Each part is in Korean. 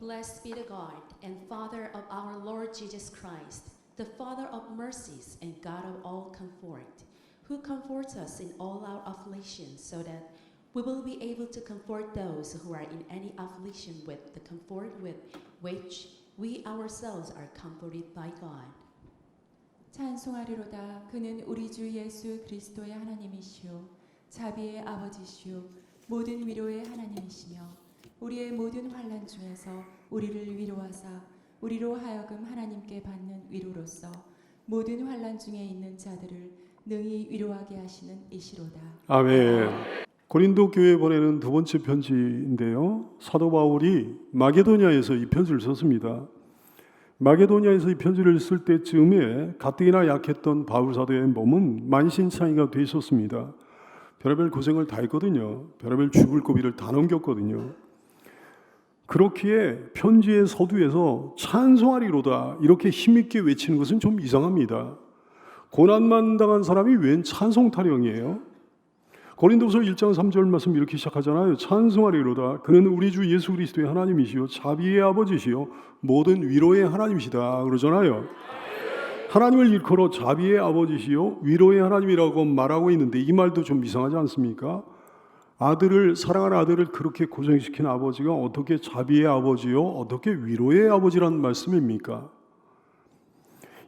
Blessed be the God and Father of our Lord Jesus Christ, the Father of mercies and God of all comfort, who comforts us in all our affliction, so that we will be able to comfort those who are in any affliction with the comfort with which we ourselves are comforted by God. 찬송하리로다 그는 우리 주 예수 그리스도의 하나님이시요 자비의 아버지시요 모든 위로의 하나님이시며 우리의 모든 환난 중에서 우리를 위로하사 우리로 하여금 하나님께 받는 위로로서 모든 환난 중에 있는 자들을 능히 위로하게 하시는 이시로다. 아멘. 고린도 교회에 보내는 두 번째 편지인데요. 사도 바울이 마게도니아에서 이 편지를 썼습니다. 마게도니아에서 이 편지를 쓸 때쯤에 가뜩이나 약했던 바울 사도의 몸은 만신창이가 돼 있었습니다. 별의별 고생을 다 했거든요. 별의별 죽을 고비를 다 넘겼거든요. 그렇기에 편지의 서두에서 찬송하리로다 이렇게 힘있게 외치는 것은 좀 이상합니다. 고난만 당한 사람이 웬 찬송 타령이에요? 고린도서 1장 3절 말씀 이렇게 시작하잖아요. 찬송하리로다. 그는 우리 주 예수 그리스도의 하나님이시요 자비의 아버지시요 모든 위로의 하나님이시다. 그러잖아요. 하나님을 일컬어 자비의 아버지시요 위로의 하나님이라고 말하고 있는데 이 말도 좀 이상하지 않습니까? 아들을 사랑하는 아들을 그렇게 고생시킨 아버지가 어떻게 자비의 아버지요 어떻게 위로의 아버지란 말씀입니까?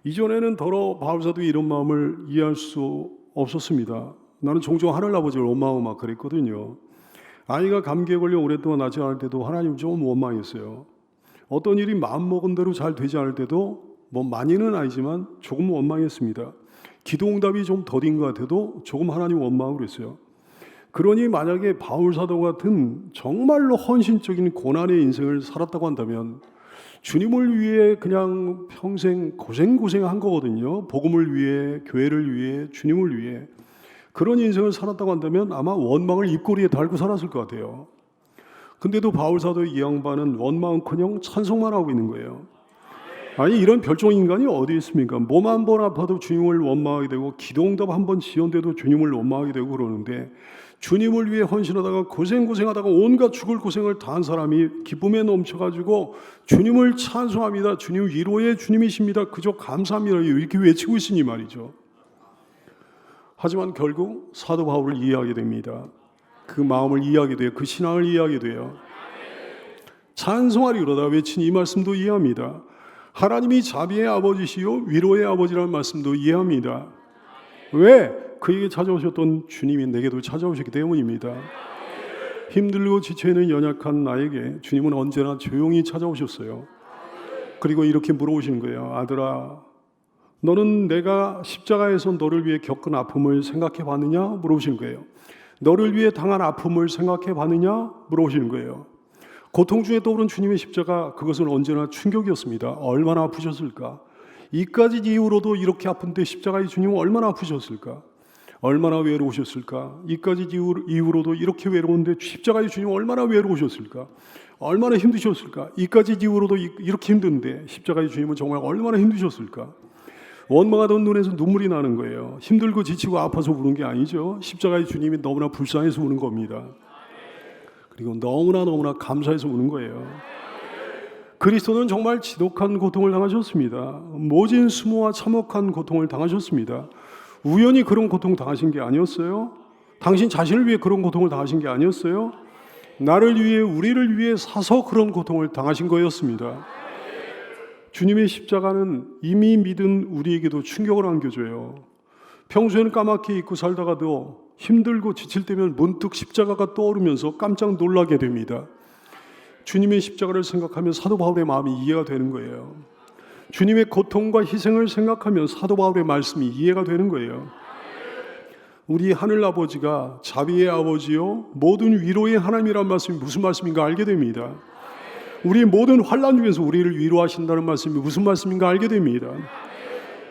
이전에는 더러 바울사도 이런 마음을 이해할 수 없었습니다. 나는 종종 하늘 아버지를 원망하고 막 그랬거든요. 아이가 감기에 걸려 오랫동안 낫지 않을 때도 하나님 좀 원망했어요. 어떤 일이 마음 먹은 대로 잘 되지 않을 때도 뭐 많이는 아니지만 조금 원망했습니다. 기도 응답이 좀 더딘 것 같아도 조금 하나님 원망을 그랬어요. 그러니 만약에 바울 사도 같은 정말로 헌신적인 고난의 인생을 살았다고 한다면 주님을 위해 그냥 평생 고생 고생한 거거든요. 복음을 위해 교회를 위해 주님을 위해 그런 인생을 살았다고 한다면 아마 원망을 입꼬리에 달고 살았을 것 같아요. 근데도 바울 사도의 이 양반은 원망은커녕 찬송만 하고 있는 거예요. 아니 이런 별종 인간이 어디 있습니까? 몸 한 번 아파도 주님을 원망하게 되고 기도응답 한 번 지연돼도 주님을 원망하게 되고 그러는데 주님을 위해 헌신하다가 고생 고생하다가 온갖 죽을 고생을 다한 사람이 기쁨에 넘쳐가지고 주님을 찬송합니다. 주님 위로의 주님이십니다. 그저 감사합니다. 이렇게 외치고 있으니 말이죠. 하지만 결국 사도 바울을 이해하게 됩니다. 그 마음을 이해하게 돼요. 그 신앙을 이해하게 돼요. 찬송하리 그러다 외친 이 말씀도 이해합니다. 하나님이 자비의 아버지시요 위로의 아버지라는 말씀도 이해합니다. 왜? 그에게 찾아오셨던 주님이 내게도 찾아오셨기 때문입니다. 힘들고 지쳐 있는 연약한 나에게 주님은 언제나 조용히 찾아오셨어요. 그리고 이렇게 물어보시는 거예요. 아들아, 너는 내가 십자가에서 너를 위해 겪은 아픔을 생각해 봤느냐? 물어보시는 거예요. 너를 위해 당한 아픔을 생각해 봤느냐? 물어보시는 거예요. 고통 중에 떠오른 주님의 십자가 그것은 언제나 충격이었습니다. 얼마나 아프셨을까? 이까지 이후로도 이렇게 아픈데 십자가의 주님은 얼마나 아프셨을까? 얼마나 외로우셨을까? 이까지 이후로도 이렇게 외로운데 십자가의 주님 얼마나 외로우셨을까? 얼마나 힘드셨을까? 이까지 이후로도 이렇게 힘든데 십자가의 주님은 정말 얼마나 힘드셨을까? 원망하던 눈에서 눈물이 나는 거예요. 힘들고 지치고 아파서 우는 게 아니죠. 십자가의 주님이 너무나 불쌍해서 우는 겁니다. 그리고 너무나 너무나 감사해서 우는 거예요. 그리스도는 정말 지독한 고통을 당하셨습니다. 모진 수모와 참혹한 고통을 당하셨습니다. 우연히 그런 고통 당하신 게 아니었어요. 당신 자신을 위해 그런 고통을 당하신 게 아니었어요. 나를 위해 우리를 위해 사서 그런 고통을 당하신 거였습니다. 주님의 십자가는 이미 믿은 우리에게도 충격을 안겨줘요. 평소에는 까맣게 잊고 살다가도 힘들고 지칠 때면 문득 십자가가 떠오르면서 깜짝 놀라게 됩니다. 주님의 십자가를 생각하면 사도 바울의 마음이 이해가 되는 거예요. 주님의 고통과 희생을 생각하면 사도 바울의 말씀이 이해가 되는 거예요. 우리 하늘 아버지가 자비의 아버지요 모든 위로의 하나님이란 말씀이 무슨 말씀인가 알게 됩니다. 우리 모든 환란 중에서 우리를 위로하신다는 말씀이 무슨 말씀인가 알게 됩니다.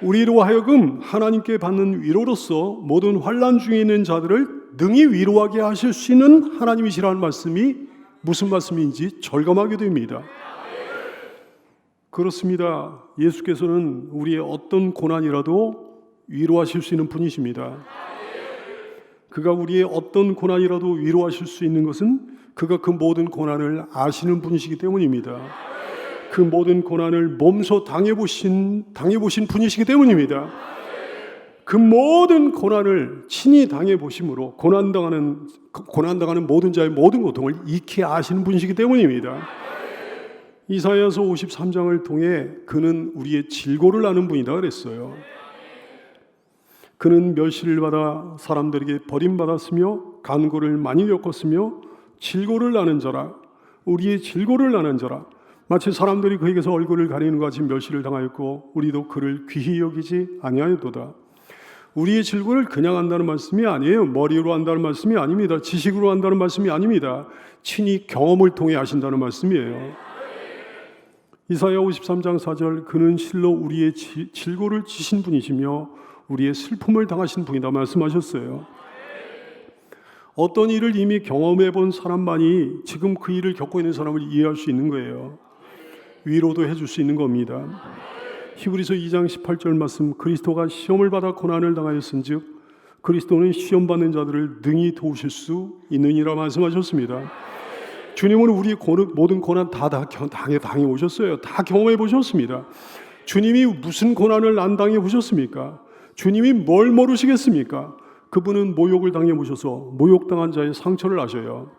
우리로 하여금 하나님께 받는 위로로서 모든 환란 중에 있는 자들을 능히 위로하게 하실 수 있는 하나님이시라는 말씀이 무슨 말씀인지 절감하게 됩니다. 그렇습니다. 예수께서는 우리의 어떤 고난이라도 위로하실 수 있는 분이십니다. 그가 우리의 어떤 고난이라도 위로하실 수 있는 것은 그가 그 모든 고난을 아시는 분이시기 때문입니다. 그 모든 고난을 몸소 당해보신, 당해보신 분이시기 때문입니다. 그 모든 고난을 친히 당해보심으로 고난당하는, 고난당하는 모든 자의 모든 고통을 익히 아시는 분이시기 때문입니다. 이사야서 53장을 통해 그는 우리의 질고를 아는 분이다 그랬어요. 그는 멸시를 받아 사람들에게 버림받았으며 간고를 많이 겪었으며 질고를 나는 자라 우리의 질고를 나는 자라 마치 사람들이 그에게서 얼굴을 가리는 것 같이 멸시를 당하였고 우리도 그를 귀히 여기지 아니하였도다. 우리의 질고를 그냥 한다는 말씀이 아니에요. 머리로 한다는 말씀이 아닙니다. 지식으로 한다는 말씀이 아닙니다. 친히 경험을 통해 하신다는 말씀이에요. 이사야 53장 4절 그는 실로 우리의 지- 질고를 지신 분이시며 우리의 슬픔을 당하신 분이다 말씀하셨어요. 어떤 일을 이미 경험해 본 사람만이 지금 그 일을 겪고 있는 사람을 이해할 수 있는 거예요. 위로도 해줄 수 있는 겁니다. 히브리서 2장 18절 말씀 그리스도가 시험을 받아 고난을 당하였은즉 그리스도는 시험 받는 자들을 능히 도우실 수 있느니라 말씀하셨습니다. 주님은 우리 모든 고난 다, 다 겨- 당해 당해 오셨어요. 다 경험해 보셨습니다. 주님이 무슨 고난을 안 당해 보셨습니까? 주님이 뭘 모르시겠습니까? 그분은 모욕을 당해 보셔서 모욕당한 자의 상처를 아셔요.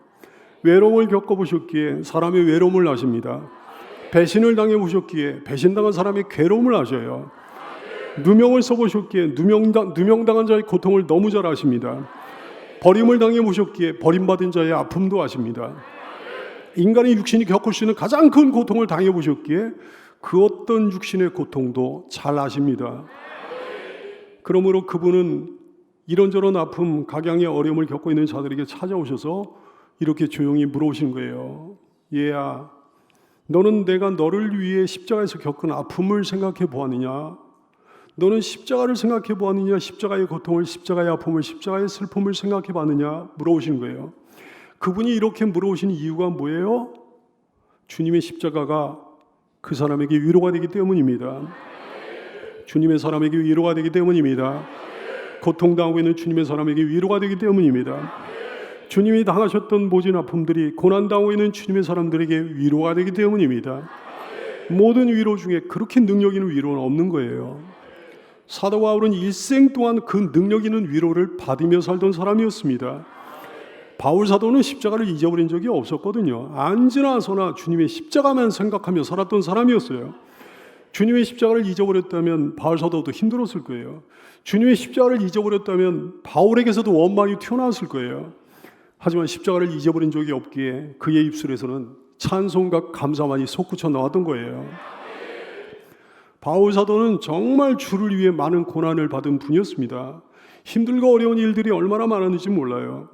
외로움을 겪어 보셨기에 사람의 외로움을 아십니다. 배신을 당해 보셨기에 배신당한 사람의 괴로움을 아셔요. 누명을 써보셨기에 누명당, 누명당한 자의 고통을 너무 잘 아십니다. 버림을 당해 보셨기에 버림받은 자의 아픔도 아십니다. 인간의 육신이 겪을 수 있는 가장 큰 고통을 당해 보셨기에 그 어떤 육신의 고통도 잘 아십니다. 그러므로 그분은 이런저런 아픔, 각양의 어려움을 겪고 있는 자들에게 찾아오셔서 이렇게 조용히 물어오신 거예요. 얘야, 너는 내가 너를 위해 십자가에서 겪은 아픔을 생각해 보았느냐? 너는 십자가를 생각해 보았느냐? 십자가의 고통을, 십자가의 아픔을, 십자가의 슬픔을 생각해 봤느냐? 물어오신 거예요. 그분이 이렇게 물어오신 이유가 뭐예요? 주님의 십자가가 그 사람에게 위로가 되기 때문입니다. 주님의 사람에게 위로가 되기 때문입니다. 고통당하고 있는 주님의 사람에게 위로가 되기 때문입니다. 주님이 당하셨던 모진 아픔들이 고난당하고 있는 주님의 사람들에게 위로가 되기 때문입니다. 모든 위로 중에 그렇게 능력 있는 위로는 없는 거예요. 사도 바울은 일생 동안 그 능력 있는 위로를 받으며 살던 사람이었습니다. 바울 사도는 십자가를 잊어버린 적이 없었거든요. 언제나 서나 주님의 십자가만 생각하며 살았던 사람이었어요. 주님의 십자가를 잊어버렸다면 바울 사도도 힘들었을 거예요. 주님의 십자가를 잊어버렸다면 바울에게서도 원망이 튀어나왔을 거예요. 하지만 십자가를 잊어버린 적이 없기에 그의 입술에서는 찬송과 감사만이 솟구쳐 나왔던 거예요. 바울 사도는 정말 주를 위해 많은 고난을 받은 분이었습니다. 힘들고 어려운 일들이 얼마나 많았는지 몰라요.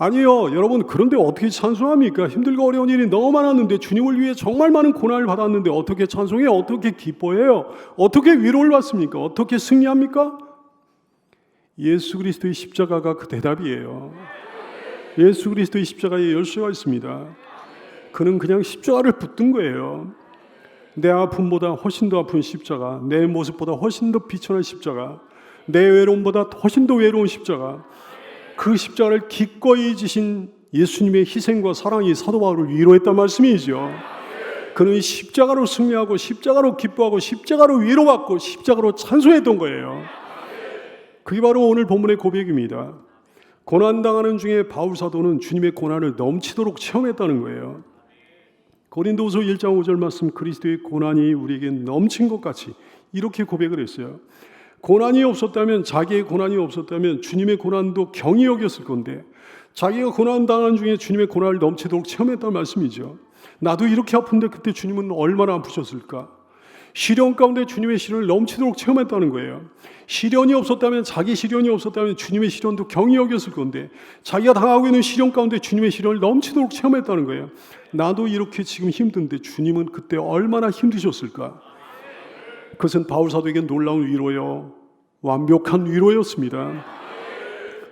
아니요, 여러분, 그런데 어떻게 찬송합니까? 힘들고 어려운 일이 너무 많았는데 주님을 위해 정말 많은 고난을 받았는데 어떻게 찬송해요? 어떻게 기뻐해요? 어떻게 위로를 받습니까? 어떻게 승리합니까? 예수 그리스도의 십자가가 그 대답이에요. 예수 그리스도의 십자가에 열쇠가 있습니다. 그는 그냥 십자가를 붙든 거예요. 내 아픔보다 훨씬 더 아픈 십자가, 내 모습보다 훨씬 더 비천한 십자가, 내 외로움보다 훨씬 더 외로운 십자가, 그 십자가를 기꺼이 지신 예수님의 희생과 사랑이 사도 바울을 위로했단 말씀이죠. 그는 십자가로 승리하고 십자가로 기뻐하고 십자가로 위로받고 십자가로 찬송했던 거예요. 그게 바로 오늘 본문의 고백입니다. 고난 당하는 중에 바울 사도는 주님의 고난을 넘치도록 체험했다는 거예요. 고린도후서 1장 5절 말씀 그리스도의 고난이 우리에게 넘친 것 같이 이렇게 고백을 했어요. 고난이 없었다면 자기의 고난이 없었다면 주님의 고난도 경이 여겼을 건데 자기가 고난 당한 중에 주님의 고난을 넘치도록 체험했다는 말씀이죠. 나도 이렇게 아픈데 그때 주님은 얼마나 아프셨을까? 시련 가운데 주님의 시련을 넘치도록 체험했다는 거예요. 시련이 없었다면 자기 시련이 없었다면 주님의 시련도 경이 여겼을 건데 자기가 당하고 있는 시련 가운데 주님의 시련을 넘치도록 체험했다는 거예요. 나도 이렇게 지금 힘든데 주님은 그때 얼마나 힘드셨을까? 그것은 바울 사도에게 놀라운 위로요. 완벽한 위로였습니다.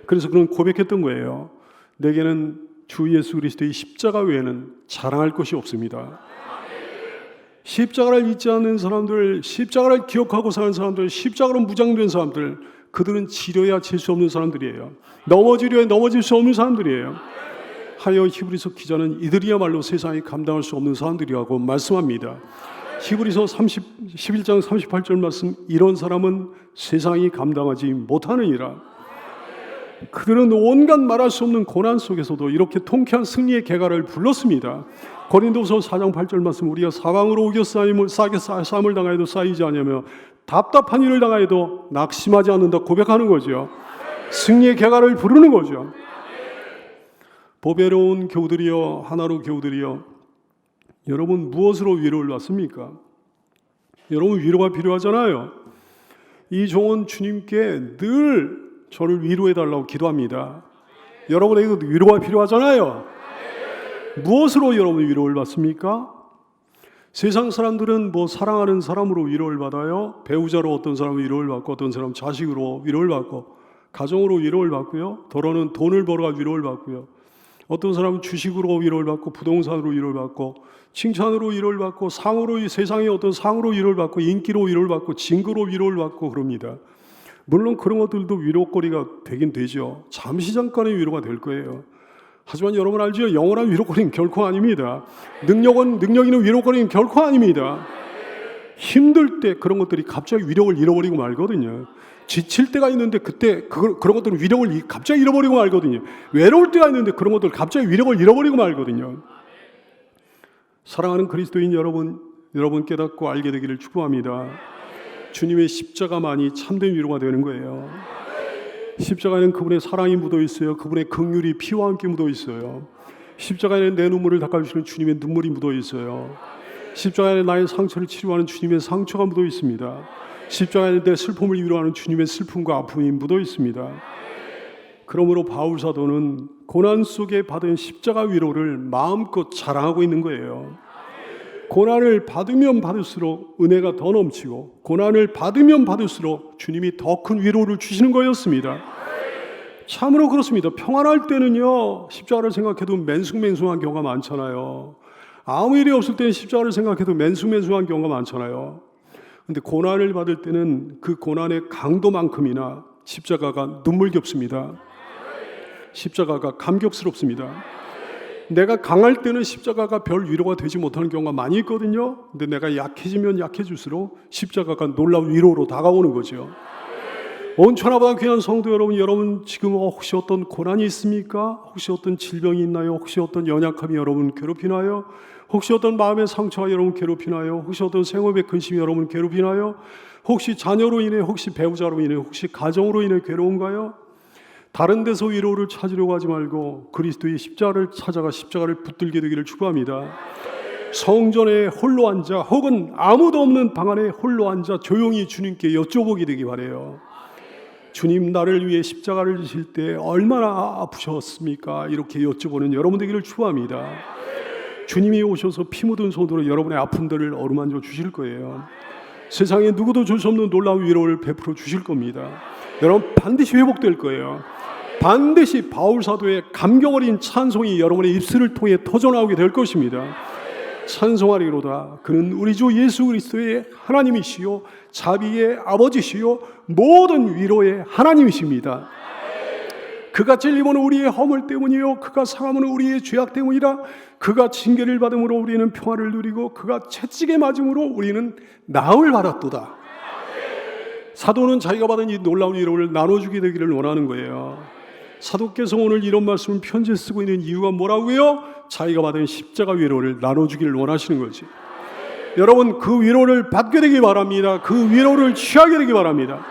그래서 그는 고백했던 거예요. 내게는 주 예수 그리스도의 십자가 외에는 자랑할 것이 없습니다. 십자가를 잊지 않는 사람들, 십자가를 기억하고 사는 사람들, 십자가로 무장된 사람들, 그들은 지려야 질 수 없는 사람들이에요. 넘어지려야 넘어질 수 없는 사람들이에요. 하여 히브리서 기자는 이들이야말로 세상이 감당할 수 없는 사람들이라고 말씀합니다. 히브리서 30, 11장 38절 말씀 이런 사람은 세상이 감당하지 못하느니라. 그들은 온갖 말할 수 없는 고난 속에서도 이렇게 통쾌한 승리의 개가를 불렀습니다. 고린도서 4장 8절 말씀 우리가 사방으로 우겨 쌓임을 싸게 쌓- 쌓음을 당하여도 쌓이지 않으며 답답한 일을 당하여도 낙심하지 않는다 고백하는 거죠. 승리의 개가를 부르는 거죠. 보배로운 교우들이여 하나로 교우들이여 여러분 무엇으로 위로를 받습니까? 여러분 위로가 필요하잖아요. 이 종은 주님께 늘 저를 위로해 달라고 기도합니다. 여러분에게도 위로가 필요하잖아요. 무엇으로 여러분 위로를 받습니까? 세상 사람들은 뭐 사랑하는 사람으로 위로를 받아요. 배우자로 어떤 사람은 위로를 받고 어떤 사람은 자식으로 위로를 받고 가정으로 위로를 받고요. 더러는 돈을 벌어가 위로를 받고요. 어떤 사람은 주식으로 위로를 받고 부동산으로 위로를 받고 칭찬으로 위로를 받고 상으로 이 세상의 어떤 상으로 위로를 받고 인기로 위로를 받고 징그로 위로를 받고 그럽니다. 물론 그런 것들도 위로거리가 되긴 되죠. 잠시 잠깐의 위로가 될 거예요. 하지만 여러분 알죠? 영원한 위로거리는 결코 아닙니다. 능력은 능력 있는 위로거리는 결코 아닙니다. 힘들 때 그런 것들이 갑자기 위력을 잃어버리고 말거든요. 지칠 때가 있는데 그때 그, 그런 것들은 위력을 이- 갑자기 잃어버리고 말거든요. 외로울 때가 있는데 그런 것들 갑자기 위력을 잃어버리고 말거든요. 사랑하는 그리스도인 여러분, 여러분 깨닫고 알게 되기를 축복합니다. 주님의 십자가만이 참된 위로가 되는 거예요. 십자가에는 그분의 사랑이 묻어 있어요. 그분의 긍휼이 피와 함께 묻어 있어요. 십자가에는 내 눈물을 닦아주시는 주님의 눈물이 묻어 있어요. 십자가에는 나의 상처를 치료하는 주님의 상처가 묻어 있습니다. 십자가에는 내 슬픔을 위로하는 주님의 슬픔과 아픔이 묻어 있습니다. 그러므로 바울 사도는 고난 속에 받은 십자가 위로를 마음껏 자랑하고 있는 거예요. 고난을 받으면 받을수록 은혜가 더 넘치고 고난을 받으면 받을수록 주님이 더 큰 위로를 주시는 거였습니다. 참으로 그렇습니다. 평안할 때는요 십자가를 생각해도 맨숭맨숭한 경우가 많잖아요. 아무 일이 없을 때는 십자가를 생각해도 맨숭맨숭한 경우가 많잖아요. 근데 고난을 받을 때는 그 고난의 강도만큼이나 십자가가 눈물겹습니다. 십자가가 감격스럽습니다. 내가 강할 때는 십자가가 별 위로가 되지 못하는 경우가 많이 있거든요. 근데 내가 약해지면 약해질수록 십자가가 놀라운 위로로 다가오는 거죠. 온천하보다 귀한 성도 여러분, 여러분 지금 혹시 어떤 고난이 있습니까? 혹시 어떤 질병이 있나요? 혹시 어떤 연약함이 여러분 괴롭히나요? 혹시 어떤 마음의 상처가 여러분 괴롭히나요? 혹시 어떤 생업의 근심이 여러분 괴롭히나요? 혹시 자녀로 인해, 혹시 배우자로 인해, 혹시 가정으로 인해 괴로운가요? 다른 데서 위로를 찾으려고 하지 말고 그리스도의 십자가를 찾아가 십자가를 붙들게 되기를 축복합니다. 성전에 홀로 앉아 혹은 아무도 없는 방 안에 홀로 앉아 조용히 주님께 여쭤보게 되기 바래요. 주님 나를 위해 십자가를 지실 때 얼마나 아프셨습니까? 이렇게 여쭤보는 여러분 되기를 축복합니다. 주님이 오셔서 피 묻은 손으로 여러분의 아픔들을 어루만져 주실 거예요. 세상에 누구도 줄 수 없는 놀라운 위로를 베풀어 주실 겁니다. 여러분 반드시 회복될 거예요. 반드시 바울 사도의 감격 어린 찬송이 여러분의 입술을 통해 터져 나오게 될 것입니다. 찬송하리로다. 그는 우리 주 예수 그리스도의 하나님이시요 자비의 아버지시요 모든 위로의 하나님이십니다. 그가 찔림은 우리의 허물 때문이요 그가 상함은 우리의 죄악 때문이라 그가 징계를 받음으로 우리는 평화를 누리고 그가 채찍에 맞음으로 우리는 나을 받았도다. 사도는 자기가 받은 이 놀라운 위로를 나눠주게 되기를 원하는 거예요. 사도께서 오늘 이런 말씀을 편지에 쓰고 있는 이유가 뭐라고요? 자기가 받은 십자가 위로를 나눠주기를 원하시는 거지. 여러분 그 위로를 받게 되기 바랍니다. 그 위로를 취하게 되기 바랍니다.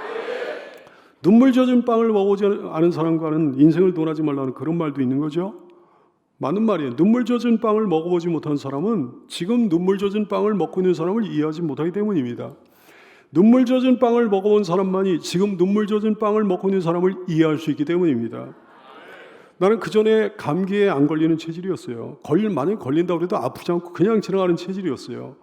눈물 젖은 빵을 먹어보지 않은 사람과는 인생을 논하지 말라는 그런 말도 있는 거죠. 맞는 말이에요. 눈물 젖은 빵을 먹어보지 못한 사람은 지금 눈물 젖은 빵을 먹고 있는 사람을 이해하지 못하기 때문입니다. 눈물 젖은 빵을 먹어본 사람만이 지금 눈물 젖은 빵을 먹고 있는 사람을 이해할 수 있기 때문입니다. 나는 그 전에 감기에 안 걸리는 체질이었어요. 걸릴 만약 걸린다고 해도 아프지 않고 그냥 지나가는 체질이었어요.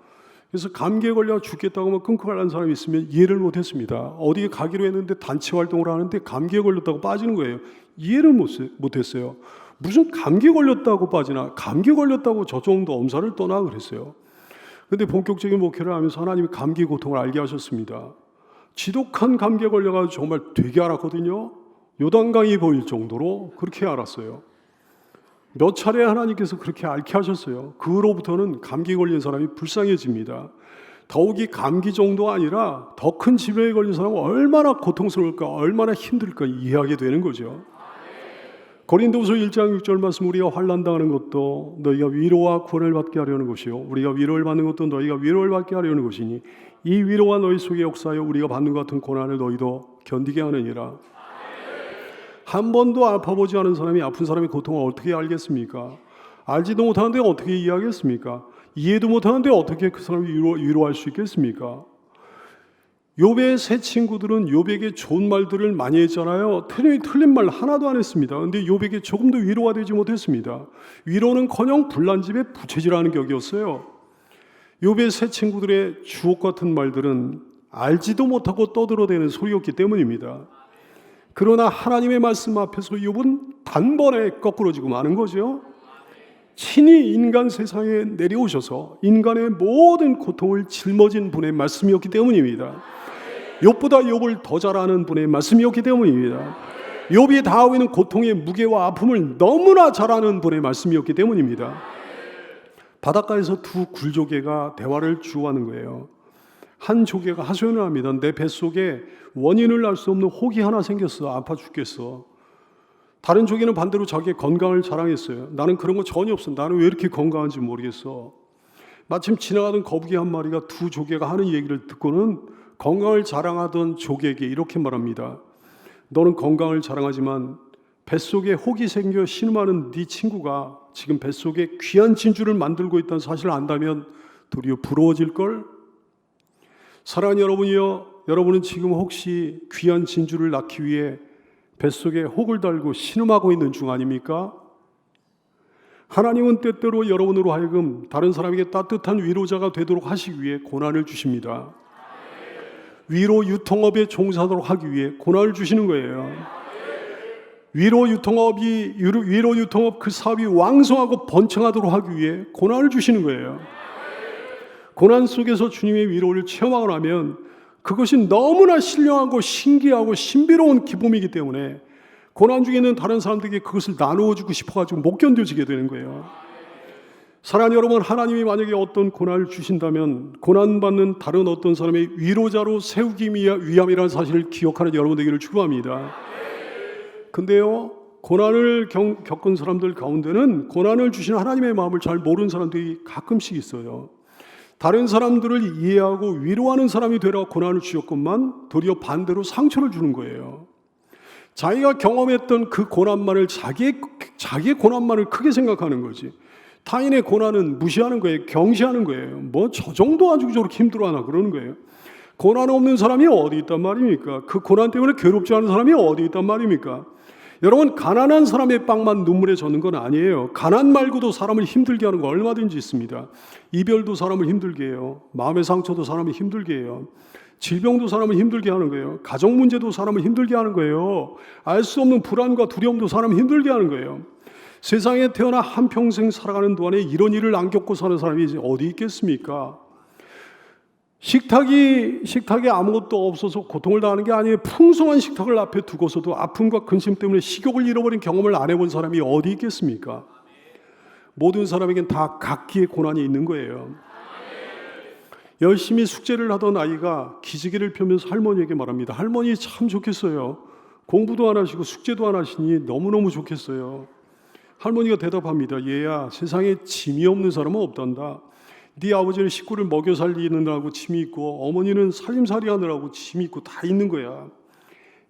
그래서 감기에 걸려 죽겠다고 막 끙끙 앓는 사람이 있으면 이해를 못했습니다. 어디에 가기로 했는데 단체 활동을 하는데 감기에 걸렸다고 빠지는 거예요. 이해를 못, 못했어요. 무슨 감기 걸렸다고 빠지나 감기 걸렸다고 저 정도 엄살을 떠나 그랬어요. 근데 본격적인 목회를 하면서 하나님이 감기 고통을 알게 하셨습니다. 지독한 감기에 걸려가지고 정말 되게 알았거든요. 요단강이 보일 정도로 그렇게 알았어요. 몇 차례 하나님께서 그렇게 앓게 하셨어요. 그 후로부터는 감기 걸린 사람이 불쌍해집니다. 더욱이 감기 정도 아니라 더 큰 질병에 걸린 사람은 얼마나 고통스러울까, 얼마나 힘들까 이해하게 되는 거죠. 고린도후서 1장 6절 말씀 우리가 환난 당하는 것도 너희가 위로와 구원을 받게 하려는 것이요 우리가 위로를 받는 것도 너희가 위로를 받게 하려는 것이니 이 위로가 너희 속에 역사하여 우리가 받는 것 같은 고난을 너희도 견디게 하느니라. 한 번도 아파보지 않은 사람이 아픈 사람의 고통을 어떻게 알겠습니까? 알지도 못하는데 어떻게 이해하겠습니까? 이해도 못하는데 어떻게 그 사람을 위로, 위로할 수 있겠습니까? 욥의 세 친구들은 욥에게 좋은 말들을 많이 했잖아요. 틀린, 틀린 말 하나도 안 했습니다. 근데 욥에게 조금도 위로가 되지 못했습니다. 위로는커녕 불난 집에 부채질하는 격이었어요. 욥의 세 친구들의 주옥 같은 말들은 알지도 못하고 떠들어대는 소리였기 때문입니다. 그러나 하나님의 말씀 앞에서 욥은 단번에 거꾸로지고 마는 거죠. 친히 인간 세상에 내려오셔서 인간의 모든 고통을 짊어진 분의 말씀이었기 때문입니다. 욥보다 욥을 더 잘 아는 분의 말씀이었기 때문입니다. 욥이 있는 고통의 무게와 아픔을 너무나 잘 아는 분의 말씀이었기 때문입니다. 바닷가에서 두 굴조개가 대화를 주고하는 거예요. 한 조개가 하소연을 합니다. 내 뱃속에 원인을 알 수 없는 혹이 하나 생겼어. 아파 죽겠어. 다른 조개는 반대로 자기의 건강을 자랑했어요. 나는 그런 거 전혀 없어. 나는 왜 이렇게 건강한지 모르겠어. 마침 지나가던 거북이 한 마리가 두 조개가 하는 얘기를 듣고는 건강을 자랑하던 조개에게 이렇게 말합니다. 너는 건강을 자랑하지만 뱃속에 혹이 생겨 신음하는 네 친구가 지금 뱃속에 귀한 진주를 만들고 있다는 사실을 안다면 도리어 부러워질 걸? 사랑하는 여러분이요, 여러분은 지금 혹시 귀한 진주를 낳기 위해 뱃속에 혹을 달고 신음하고 있는 중 아닙니까? 하나님은 때때로 여러분으로 하여금 다른 사람에게 따뜻한 위로자가 되도록 하시기 위해 고난을 주십니다. 위로 유통업에 종사하도록 하기 위해 고난을 주시는 거예요. 위로 유통업이 위로 유통업 그 사업이 왕성하고 번창하도록 하기 위해 고난을 주시는 거예요. 고난 속에서 주님의 위로를 체험하고 나면 그것이 너무나 신령하고 신기하고 신비로운 기쁨이기 때문에 고난 중에 있는 다른 사람들에게 그것을 나누어 주고 싶어 가지고 못 견뎌지게 되는 거예요. 사랑하는 여러분, 하나님이 만약에 어떤 고난을 주신다면 고난받는 다른 어떤 사람의 위로자로 세우기 위함이라는 사실을 기억하는 여러분 되기를 축원합니다. 근데요, 고난을 겪은 사람들 가운데는 고난을 주신 하나님의 마음을 잘 모르는 사람들이 가끔씩 있어요. 다른 사람들을 이해하고 위로하는 사람이 되라 고난을 주셨건만 도리어 반대로 상처를 주는 거예요. 자기가 경험했던 그 고난만을 자기의, 자기의 고난만을 크게 생각하는 거지. 타인의 고난은 무시하는 거예요. 경시하는 거예요. 뭐 저 정도 가지고 저렇게 힘들어하나 그러는 거예요. 고난 없는 사람이 어디 있단 말입니까? 그 고난 때문에 괴롭지 않은 사람이 어디 있단 말입니까? 여러분 가난한 사람의 빵만 눈물에 젖는 건 아니에요. 가난 말고도 사람을 힘들게 하는 거 얼마든지 있습니다. 이별도 사람을 힘들게 해요. 마음의 상처도 사람을 힘들게 해요. 질병도 사람을 힘들게 하는 거예요. 가정 문제도 사람을 힘들게 하는 거예요. 알 수 없는 불안과 두려움도 사람을 힘들게 하는 거예요. 세상에 태어나 한평생 살아가는 동안에 이런 일을 안 겪고 사는 사람이 어디 있겠습니까? 식탁이 식탁에 아무것도 없어서 고통을 당하는 게 아니에요. 풍성한 식탁을 앞에 두고서도 아픔과 근심 때문에 식욕을 잃어버린 경험을 안 해본 사람이 어디 있겠습니까? 모든 사람에겐 다 각기의 고난이 있는 거예요. 열심히 숙제를 하던 아이가 기지개를 펴면서 할머니에게 말합니다. 할머니 참 좋겠어요. 공부도 안 하시고 숙제도 안 하시니 너무너무 좋겠어요. 할머니가 대답합니다. 얘야, 세상에 짐이 없는 사람은 없단다. 네 아버지는 식구를 먹여 살리느라고 짐이 있고 어머니는 살림살이 하느라고 짐이 있고 다 있는 거야.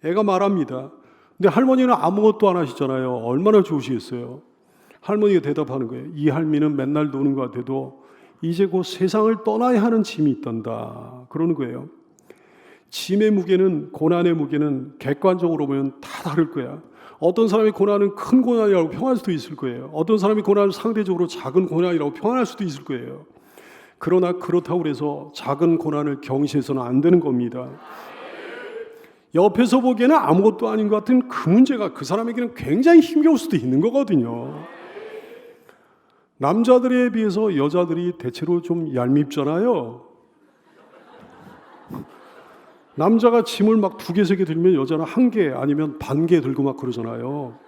애가 말합니다. 근데 할머니는 아무것도 안 하시잖아요. 얼마나 좋으시겠어요. 할머니가 대답하는 거예요. 이 할미는 맨날 노는 것 같아도 이제 곧 세상을 떠나야 하는 짐이 있단다. 그러는 거예요. 짐의 무게는 고난의 무게는 객관적으로 보면 다 다를 거야. 어떤 사람이 고난은 큰 고난이라고 평할 수도 있을 거예요. 어떤 사람이 고난을 상대적으로 작은 고난이라고 평할 수도 있을 거예요. 그러나 그렇다고 해서 작은 고난을 경시해서는 안 되는 겁니다. 옆에서 보기에는 아무것도 아닌 것 같은 그 문제가 그 사람에게는 굉장히 힘겨울 수도 있는 거거든요. 남자들에 비해서 여자들이 대체로 좀 얄밉잖아요. 남자가 짐을 막 두 개, 세 개 들면 여자는 한 개 아니면 반 개 들고 막 그러잖아요.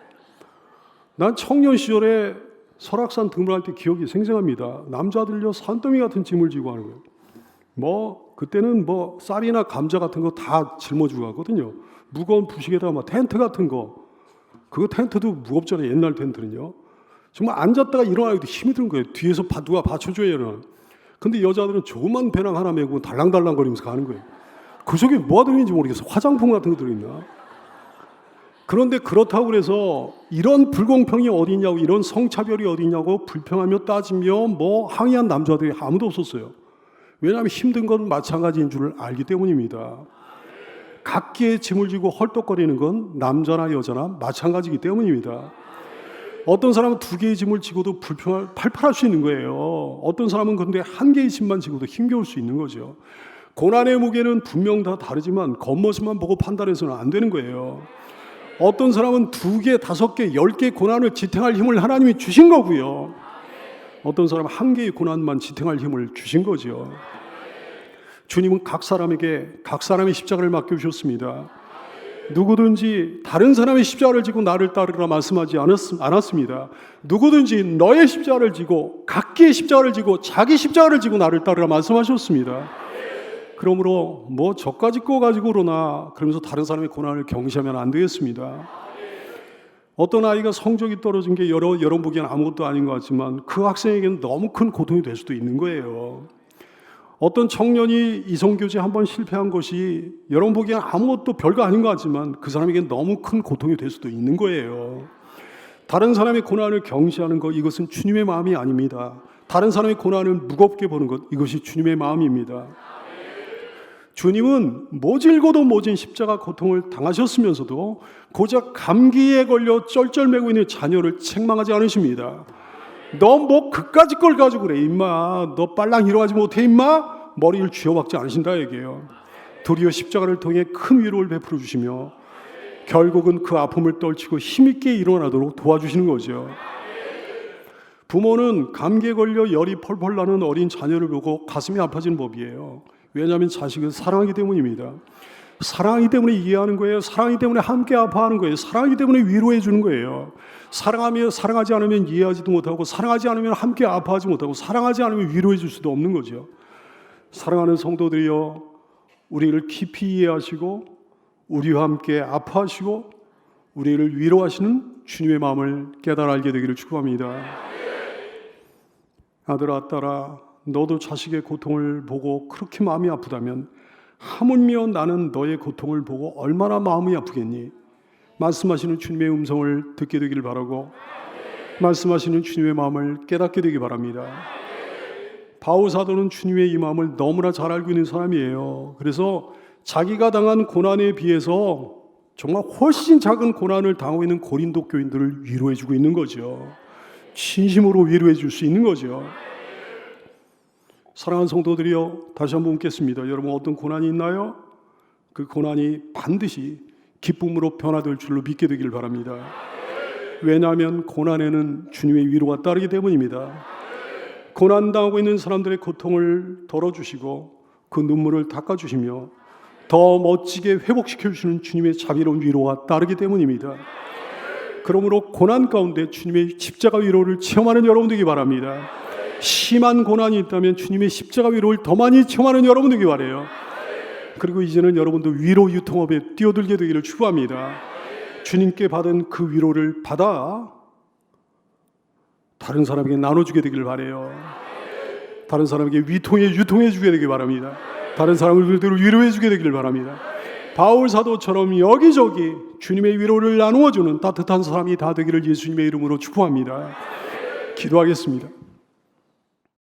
난 청년 시절에 설악산 등반할 때 기억이 생생합니다. 남자들요 산더미 같은 짐을 지고 하는 거예요. 뭐 그때는 뭐 쌀이나 감자 같은 거 다 짊어지고 가거든요. 무거운 부식에다가 막 텐트 같은 거 그거 텐트도 무겁잖아요. 옛날 텐트는요. 정말 앉았다가 일어나기도 힘이 드는 거예요. 뒤에서 바, 누가 받쳐줘야 일어나. 근데 여자들은 조그만 배낭 하나 메고 달랑달랑 거리면서 가는 거예요. 그 속에 뭐가 들어있는지 모르겠어. 화장품 같은 거 들어있나? 그런데 그렇다고 그래서 이런 불공평이 어디 있냐고 이런 성차별이 어디 있냐고 불평하며 따지며 뭐 항의한 남자들이 아무도 없었어요. 왜냐하면 힘든 건 마찬가지인 줄 알기 때문입니다. 각기의 짐을 지고 헐떡거리는 건 남자나 여자나 마찬가지이기 때문입니다. 어떤 사람은 두 개의 짐을 지고도 불평할, 팔팔할 수 있는 거예요. 어떤 사람은 근데 한 개의 짐만 지고도 힘겨울 수 있는 거죠. 고난의 무게는 분명 다 다르지만 겉모습만 보고 판단해서는 안 되는 거예요. 어떤 사람은 두 개, 다섯 개, 열 개 고난을 지탱할 힘을 하나님이 주신 거고요. 어떤 사람은 한 개의 고난만 지탱할 힘을 주신 거죠. 주님은 각 사람에게 각 사람의 십자가를 맡겨주셨습니다. 누구든지 다른 사람의 십자가를 지고 나를 따르라 말씀하지 않았, 않았습니다. 누구든지 너의 십자가를 지고 각기의 십자가를 지고 자기 십자가를 지고 나를 따르라 말씀하셨습니다. 그러므로 뭐 저까지 거 가지고 그러나 그러면서 다른 사람의 고난을 경시하면 안 되겠습니다. 어떤 아이가 성적이 떨어진 게 여러 여러분 보기엔 아무것도 아닌 것 같지만 그 학생에게는 너무 큰 고통이 될 수도 있는 거예요. 어떤 청년이 이성교제 한 번 실패한 것이 여러분 보기엔 아무것도 별거 아닌 것 같지만 그 사람에게 너무 큰 고통이 될 수도 있는 거예요. 다른 사람의 고난을 경시하는 것 이것은 주님의 마음이 아닙니다. 다른 사람의 고난을 무겁게 보는 것 이것이 주님의 마음입니다. 주님은 모질고도 모진 십자가 고통을 당하셨으면서도 고작 감기에 걸려 쩔쩔매고 있는 자녀를 책망하지 않으십니다. 너 뭐 그까짓 걸 가지고 그래 임마. 너 빨랑 일어나지 못해 임마? 머리를 쥐어박지 않으신다 얘기해요. 도리어 십자가를 통해 큰 위로를 베풀어 주시며 결국은 그 아픔을 떨치고 힘있게 일어나도록 도와주시는 거죠. 부모는 감기에 걸려 열이 펄펄 나는 어린 자녀를 보고 가슴이 아파지는 법이에요 왜냐하면 자식을 사랑하기 때문입니다 사랑하기 때문에 이해하는 거예요. 사랑하기 때문에 함께 아파하는 거예요. 사랑하기 때문에 위로해 주는 거예요. 사랑하며 사랑하지 않으면 이해하지도 못하고 사랑하지 않으면 함께 아파하지 못하고 사랑하지 않으면 위로해 줄 수도 없는 거죠. 사랑하는 성도들이여 우리를 깊이 이해하시고 우리와 함께 아파하시고 우리를 위로하시는 주님의 마음을 깨달아 알게 되기를 축복합니다. 아들아 딸아 너도 자식의 고통을 보고 그렇게 마음이 아프다면 하물며 나는 너의 고통을 보고 얼마나 마음이 아프겠니? 말씀하시는 주님의 음성을 듣게 되기를 바라고 말씀하시는 주님의 마음을 깨닫게 되기 바랍니다. 바울 사도는 주님의 이 마음을 너무나 잘 알고 있는 사람이에요. 그래서 자기가 당한 고난에 비해서 정말 훨씬 작은 고난을 당하고 있는 고린도 교인들을 위로해 주고 있는 거죠. 진심으로 위로해 줄 수 있는 거죠. 사랑하는 성도들이여 다시 한번 묻겠습니다. 여러분 어떤 고난이 있나요? 그 고난이 반드시 기쁨으로 변화될 줄로 믿게 되기를 바랍니다. 왜냐하면 고난에는 주님의 위로가 따르기 때문입니다. 고난 당하고 있는 사람들의 고통을 덜어주시고 그 눈물을 닦아주시며 더 멋지게 회복시켜 주시는 주님의 자비로운 위로가 따르기 때문입니다. 그러므로 고난 가운데 주님의 십자가 위로를 체험하는 여러분 되기 바랍니다. 심한 고난이 있다면 주님의 십자가 위로를 더 많이 체험하는 여러분 되기 바래요. 그리고 이제는 여러분도 위로 유통업에 뛰어들게 되기를 축복합니다. 주님께 받은 그 위로를 받아 다른 사람에게 나눠주게 되기를 바래요. 다른 사람에게 위통해 유통해 주게 되기 바랍니다. 다른 사람을 위로해 주게 되기를 바랍니다. 바울 사도처럼 여기저기 주님의 위로를 나누어 주는 따뜻한 사람이 다 되기를 예수님의 이름으로 축복합니다. 기도하겠습니다.